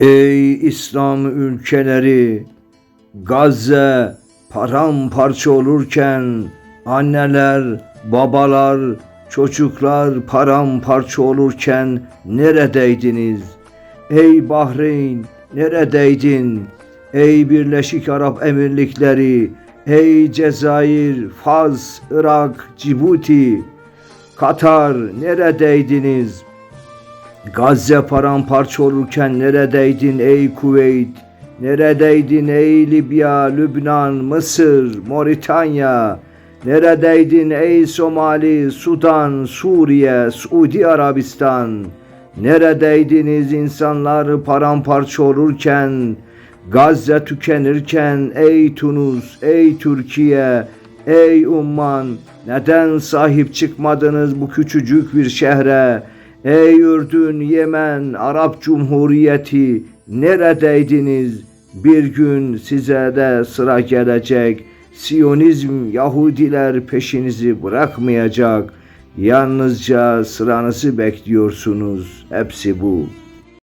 Ey İslam ülkeleri! Gazze paramparça olurken anneler, babalar, çocuklar paramparça olurken neredeydiniz? Ey Bahreyn neredeydin? Ey Birleşik Arap Emirlikleri, ey Cezayir, Fas, Irak, Cibuti, Katar neredeydiniz? Gazze paramparça olurken neredeydin ey Kuveyt? Neredeydin ey Libya, Lübnan, Mısır, Moritanya? Neredeydin ey Somali, Sudan, Suriye, Suudi Arabistan? Neredeydiniz insanlar paramparça olurken? Gazze tükenirken ey Tunus, ey Türkiye, ey Umman neden sahip çıkmadınız bu küçücük bir şehre? Ey Ürdün, Yemen, Arap Cumhuriyeti neredeydiniz? Bir gün size de sıra gelecek. Siyonizm, Yahudiler peşinizi bırakmayacak. Yalnızca sıranızı bekliyorsunuz. Hepsi bu.